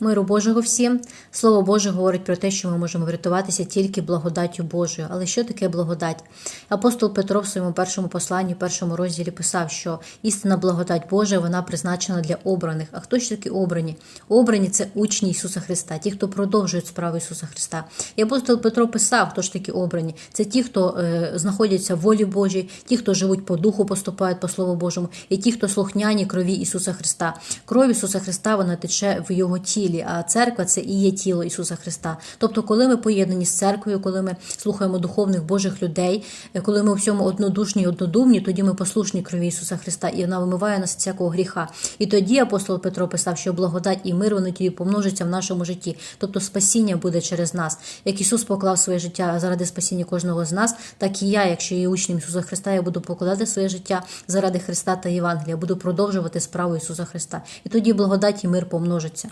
Миру Божого всім. Слово Боже говорить про те, що ми можемо врятуватися тільки благодаттю Божою. Але що таке благодать? Апостол Петро в своєму першому посланні, першому розділі писав, що істинна благодать Божа вона призначена для обраних. А хто ж такі обрані? Обрані це учні Ісуса Христа, ті, хто продовжують справу Ісуса Христа. І апостол Петро писав, хто ж такі обрані? Це ті, хто е, знаходяться в волі Божій, ті, хто живуть по духу, поступають по Слову Божому, і ті, хто слухняні крові Ісуса Христа. Кров Ісуса Христа вона тече в Його тілі, а церква це і є тіло Ісуса Христа. Тобто, коли ми поєднані з церквою, коли ми слухаємо духовних Божих людей, е, коли ми у всьому однодушні і однодумні, тоді ми послушні крові Ісуса Христа, і вона вимиває нас всякого гріха. І тоді апостол Петро писав, що благодать і мир вони тоді помножаться в нашому житті. Тобто спасіння буде через нас. Як Ісус поклав своє життя заради спасіння кожного з нас, так і я, якщо є учнем Ісуса Христа, я буду покладати своє життя заради Христа та Євангелія, буду продовжувати справу Ісуса Христа. І тоді благодать і мир помножиться.